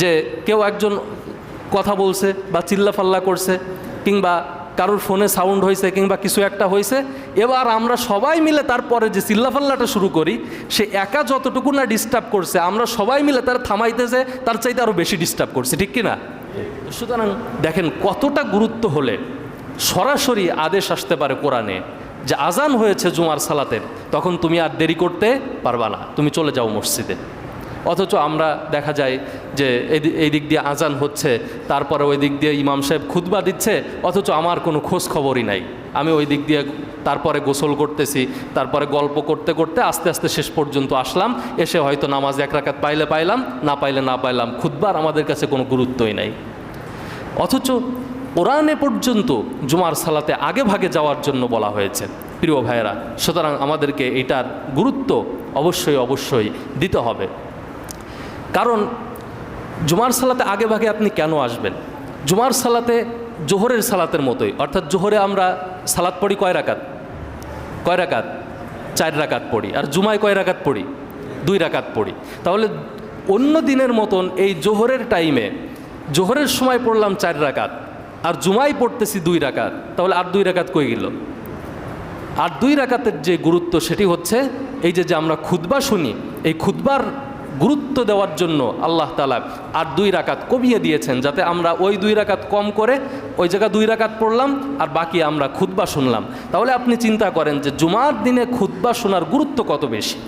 যে কেউ একজন কথা বলছে বা চিল্লাফাল্লা করছে কিংবা কারোর ফোনে সাউন্ড হয়েছে কিংবা কিছু একটা হয়েছে, এবার আমরা সবাই মিলে তারপরে যে চিল্লাফাল্লাটা শুরু করি, সে একা যতটুকু না ডিস্টার্ব করছে, আমরা সবাই মিলে তার থামাইতেছে তার চাইতে আরও বেশি ডিস্টার্ব করছে, ঠিক কি না সুতরাং দেখেন কতটা গুরুত্ব হলে সরাসরি আদেশ আসতে পারে কোরআনে যে আজান হয়েছে জুমার সালাতের, তখন তুমি আর দেরি করতে পারবা না, তুমি চলে যাও মসজিদে। অথচ আমরা দেখা যায় যে এই দিক দিয়ে আজান হচ্ছে, তারপরে ওই দিক দিয়ে ইমাম সাহেব খুতবা দিচ্ছে, অথচ আমার কোনো খোঁজ খবরই নাই। আমি ওই দিক দিয়ে তারপরে গোসল করতেছি, তারপরে গল্প করতে করতে আস্তে আস্তে শেষ পর্যন্ত আসলাম, এসে হয়তো নামাজ এক রাকাত পাইলে পাইলাম, না পাইলে না পাইলাম, খুতবার আমাদের কাছে কোনো গুরুত্বই নাই। অথচ কোরআনে পর্যন্ত জুমার সালাতে আগে ভাগে যাওয়ার জন্য বলা হয়েছে। প্রিয় ভাইয়েরা, সুতরাং আমাদেরকে এটার গুরুত্ব অবশ্যই অবশ্যই দিতে হবে। কারণ জুমার সালাতে আগে ভাগে আপনি কেন আসবেন? জুমার সালাতে জোহরের সালাতের মতোই। অর্থাৎ জোহরে আমরা সালাত পড়ি কয় রাকাত? কয় রাকাত? চার রাকাত পড়ি। আর জুমায় কয় রাকাত পড়ি? দুই রাকাত পড়ি। তাহলে অন্য দিনের মতন এই জোহরের টাইমে জোহরের সময় পড়লাম চার রাকাত, আর জুমায় পড়তেছি দুই রাকাত। তাহলে আর দুই রাকাত কই গেল? আর দুই রাকাতের যে গুরুত্ব সেটি হচ্ছে এই যে যে আমরা খুতবা শুনি, এই খুতবার গুরুত্ব দেওয়ার জন্য আল্লাহ তালা আর দুই রাকাত কমিয়ে দিয়েছেন যাতে আমরা ওই দুই রাকাত কম করে ওই জায়গায় দুই রাকাত পড়লাম আর বাকি আমরা খুতবা শুনলাম। তাহলে আপনি চিন্তা করেন যে জুমার দিনে খুতবা শোনার গুরুত্ব কত বেশি?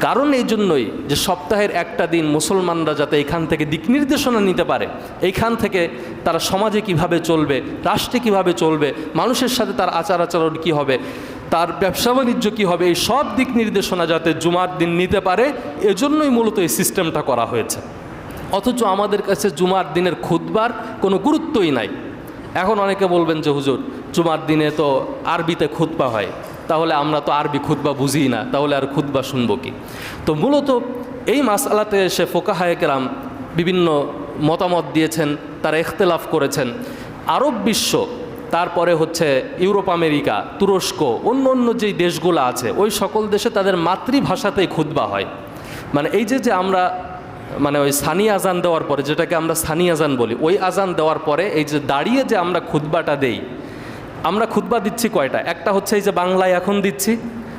কারণ এই জন্যই যে সপ্তাহের একটা দিন মুসলমানরা যাতে এখান থেকে দিক নির্দেশনা নিতে পারে, এইখান থেকে তারা সমাজে কীভাবে চলবে, রাষ্ট্রে কীভাবে চলবে, মানুষের সাথে তার আচার আচরণ কী হবে তার ব্যবসা বাণিজ্য কী হবে? এই সব দিক নির্দেশনা যাতে জুমার দিন নিতে পারে, এজন্যই মূলত এই সিস্টেমটা করা হয়েছে। অথচ আমাদের কাছে জুমার দিনের খুদবার কোনো গুরুত্বই নাই। এখন অনেকে বলবেন যে, হুজুর, জুমার দিনে তো আরবিতে খুতবা হয়। তাহলে আমরা তো আরবি খুতবা বুঝি না, তাহলে আর খুতবা শুনব কি? তো মূলত এই মাসালাতে এসে ফোকাহায়কেরাম বিভিন্ন মতামত দিয়েছেন, তারা ইখতলাফ করেছেন। আরব বিশ্ব তারপরে হচ্ছে ইউরোপ, আমেরিকা, তুরস্ক, অন্য অন্য যেই দেশগুলো আছে, ওই সকল দেশে তাদের মাতৃভাষাতেই খুতবা হয়। মানে এই যে যে আমরা মানে ওই সানি আজান দেওয়ার পরে, যেটাকে আমরা সানি আজান বলি, ওই আজান দেওয়ার পরে এই যে দাঁড়িয়ে যে আমরা খুতবাটা দেই, আমরা খুতবা দিচ্ছি কয়টা? একটা হচ্ছে এই যে বাংলায় এখন দিচ্ছি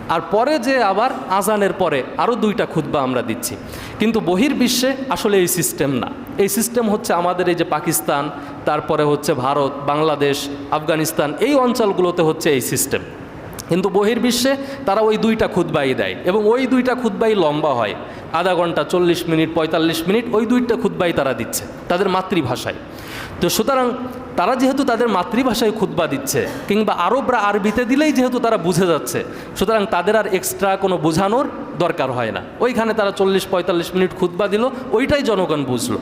আর পরে যে আবার আজানের পরে আরও দুইটা খুতবা আমরা দিচ্ছি। কিন্তু বহির্বিশ্বে আসলে এই সিস্টেম না। এই সিস্টেম হচ্ছে আমাদের এই যে পাকিস্তান, তারপরে হচ্ছে ভারত, বাংলাদেশ, আফগানিস্তান, এই অঞ্চলগুলোতে হচ্ছে এই সিস্টেম। কিন্তু বহির্বিশ্বে তারা ওই দুইটা খুতবাই দেয় এবং ওই দুইটা খুতবাই লম্বা হয়। আধা ঘণ্টা চল্লিশ মিনিট, পঁয়তাল্লিশ মিনিট ওই দুইটা খুতবাই তারা দিচ্ছে, তাদের মাতৃভাষায়। তো সুতরাং তারা যেহেতু তাদের মাতৃভাষায় খুতবা দিচ্ছে, কিংবা আরবরা আরবিতে দিলেই যেহেতু তারা বুঝে যাচ্ছে, সুতরাং তাদের আর এক্সট্রা কোনো বোঝানোর দরকার হয় না। ওইখানে তারা চল্লিশ, পঁয়তাল্লিশ মিনিট খুতবা দিল, ওইটাই জনগণ বুঝলো।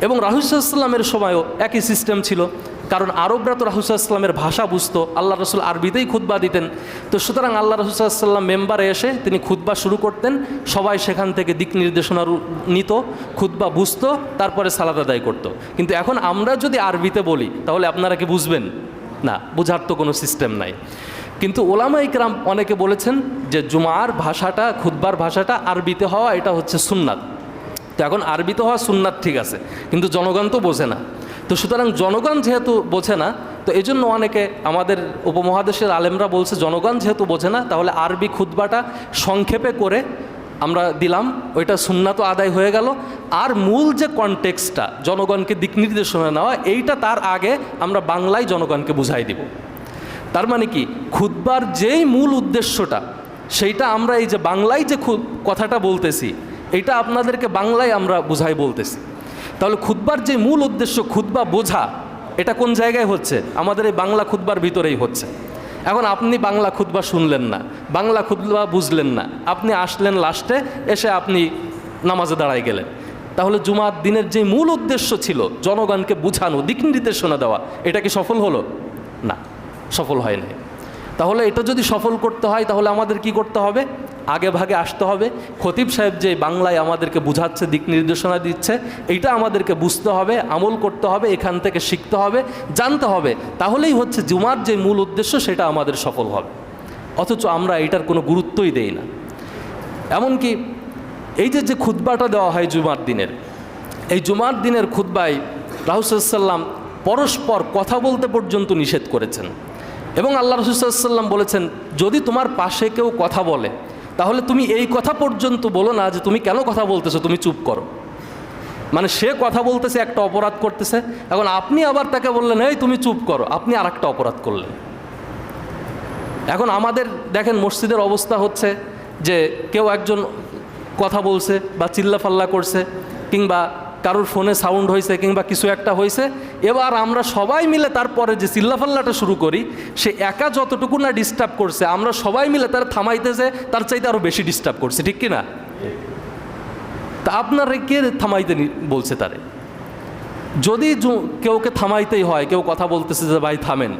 এবং রাহুসাল্লামের সময়ও একই সিস্টেম ছিল। কারণ আরবরা তো রাহুসাল্লামের ভাষা বুঝতো আল্লাহ রসুল আরবিতেই খুতবা দিতেন। তো সুতরাং আল্লাহ রসুল্লাম মেম্বারে এসে তিনি খুতবা শুরু করতেন, সবাই সেখান থেকে দিক নির্দেশনা নিত, খুতবা বুঝতো, তারপরে সালাদ আদায় করতো। কিন্তু এখন আমরা যদি আরবিতে বলি, তাহলে আপনারা কি বুঝবেন? না, বোঝার তো কোনো সিস্টেম নাই। কিন্তু ওলামা ইকরাম অনেকে বলেছেন যে জুমার ভাষাটা, খুতবার ভাষাটা আরবিতে হওয়া, এটা হচ্ছে সুন্নাত। তো এখন আরবিতে হওয়া সুন্নাত ঠিক আছে, কিন্তু জনগণ তো বোঝে না। তো সুতরাং জনগণ যেহেতু বোঝে না, তো এই জন্য অনেকে আমাদের উপমহাদেশের আলেমরা বলছে, জনগণ যেহেতু বোঝে না, তাহলে আরবি খুতবাটা সংক্ষেপে করে আমরা দিলাম, ওইটা সুন্নাত আদায় হয়ে গেল। আর মূল যে কনটেক্সটটা জনগণকে দিক নির্দেশনা নেওয়া, এইটা তার আগে আমরা বাংলায় জনগণকে বুঝাই দিব। তার মানে কি? খুতবার যেই মূল উদ্দেশ্যটা, সেইটা আমরা এই যে বাংলায় যে কথাটা বলতেছি এটা আপনাদেরকে বাংলায় আমরা বুঝাই বলতেছি। তাহলে খুতবার যে মূল উদ্দেশ্য খুতবা বোঝা, এটা কোন জায়গায় হচ্ছে? আমাদের এই বাংলা খুতবার ভিতরেই হচ্ছে। এখন আপনি বাংলা খুতবা শুনলেন না, বাংলা খুতবা বুঝলেন না, আপনি আসলেন লাস্টে, এসে আপনি নামাজে দাঁড়ায় গেলেন। তাহলে জুমার দিনের যে মূল উদ্দেশ্য ছিল, জনগণকে বুঝানো, দিক নির্দেশনা দেওয়া, এটা কি সফল হলো? না, সফল হয়নি তাহলে এটা যদি সফল করতে হয়, তাহলে আমাদের কি করতে হবে? আগে ভাগে আসতে হবে। খতিব সাহেব যে বাংলায় আমাদেরকে বুঝাচ্ছে, দিক নির্দেশনা দিচ্ছে এটা আমাদেরকে বুঝতে হবে, আমল করতে হবে, এখান থেকে শিখতে হবে, জানতে হবে। তাহলেই হচ্ছে জুমার যে মূল উদ্দেশ্য, সেটা আমাদের সফল হবে। অথচ আমরা এটার কোনো গুরুত্বই দেই না। এমনকি এই যে যে খুতবাটা দেওয়া হয় জুমার দিনের, এই জুমার দিনের খুদ্বায় রাহুসাল্লাম পরস্পর কথা বলতে পর্যন্ত নিষেধ করেছেন। এবং আল্লাহ রসুল্লাম বলেছেন, যদি তোমার পাশে কেউ কথা বলে তাহলে তুমি এই কথা পর্যন্ত বলো না যে তুমি কেন কথা বলতেছো, তুমি চুপ করো। মানে সে কথা বলতেছে, একটা অপরাধ করতেছে, এখন আপনি আবার তাকে বললেন, এই তুমি চুপ করো। আপনি আর একটা অপরাধ করলেন। এখন আমাদের, দেখেন মসজিদের অবস্থা হচ্ছে যে কেউ একজন কথা বলছে বা চিল্লাফাল্লা করছে কিংবা কারোর ফোনে সাউন্ড হয়েছে কিংবা কিছু একটা হয়েছে, এবার আমরা সবাই মিলে তারপরে যে চিল্লাফাল্লাটা শুরু করি, সে একা যতটুকু না ডিস্টার্ব করছে, আমরা সবাই মিলে তার থামাইতেছে তার চাইতে আরও বেশি ডিস্টার্ব করছে, ঠিক কি না তা আপনার কে থামাইতে বলছে তারে? যদি কেউকে থামাইতেই হয়, কেউ কথা বলতেছে যে ভাই থামেন,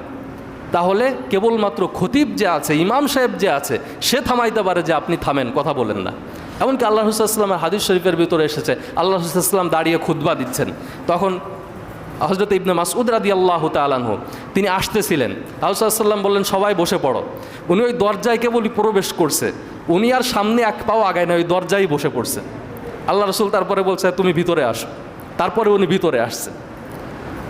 তাহলে কেবলমাত্র খতিব যে আছে, ইমাম সাহেব যে আছে, সে থামাইতে পারে যে আপনি থামেন, কথা বলেন না। এমনকি আল্লাহ হুসাল্লামের হাদিস শরীফের ভিতরে এসেছে। আল্লাহ হুসাল্লাম দাঁড়িয়ে খুতবা দিচ্ছেন। তখন হজরত ইবনে মাসউদ রাদি আল্লাহ তালানহু তিনি আসতেছিলেন। আল্লাহাল্লাম বললেন, সবাই বসে পড়ো। উনি ওই দরজায় কেবলই প্রবেশ করছে। উনি আর সামনে এক পাও আগায় না, ওই দরজায় বসে পড়ছে। আল্লাহ রসুল তারপরে বলছে, তুমি ভিতরে আসো। তারপরে উনি ভিতরে আসছে।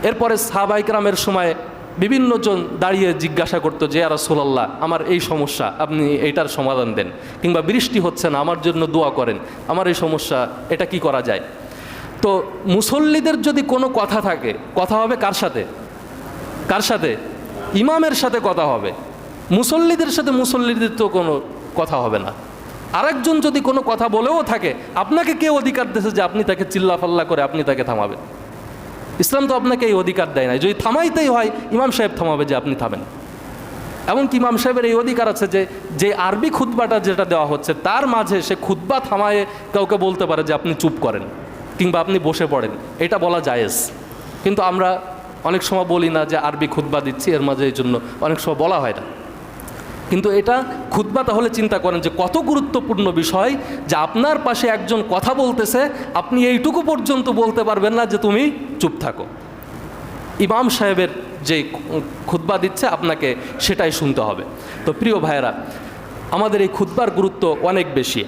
এরপরে সাহাবাইকরামের সময় বিভিন্ন জন দাঁড়িয়ে জিজ্ঞাসা করতো যে রাসুলাল্লাহ, আমার এই সমস্যা, আপনি এইটার সমাধান দেন। কিংবা, বৃষ্টি হচ্ছে না, আমার জন্য দোয়া করেন, আমার এই সমস্যা, এটা কি করা যায়? তো মুসল্লিদের যদি কোনো কথা থাকে, কথা হবে কার সাথে? কার সাথে? ইমামের সাথে কথা হবে। মুসল্লিদের সাথে মুসল্লিদের তো কোনো কথা হবে না। আরেকজন যদি কোনো কথা বলেও থাকে, আপনাকে কে অধিকার দিয়েছে যে আপনি তাকে চিল্লাফাল্লা করে, আপনি তাকে থামাবেন? ইসলাম তো আপনাকে এই অধিকার দেয় না যদি থামাইতেই হয়, ইমাম সাহেব থামাবে যে আপনি থামেন। এমনকি ইমাম সাহেবের এই অধিকার আছে যে যে আরবি খুতবাটা যেটা দেওয়া হচ্ছে, তার মাঝে সে খুতবা থামায়ে কাউকে বলতে পারে যে আপনি চুপ করেন কিংবা আপনি বসে পড়েন। এটা বলা জায়েজ। কিন্তু আমরা অনেক সময় বলি না যে আরবি খুতবা দিচ্ছি, এর মাঝে এই জন্য অনেক সময় বলা হয় না। কিন্তু এটা খুদ্া তাহলে চিন্তা করেন যে কত গুরুত্বপূর্ণ বিষয় যে আপনার পাশে একজন কথা বলতেছে, আপনি এইটুকু পর্যন্ত বলতে পারবেন না যে তুমি চুপ থাকো। ইমাম সাহেবের যে খুদ্া দিচ্ছে, আপনাকে সেটাই শুনতে হবে। তো প্রিয় ভাইয়েরা, আমাদের এই খুতবার গুরুত্ব অনেক বেশি।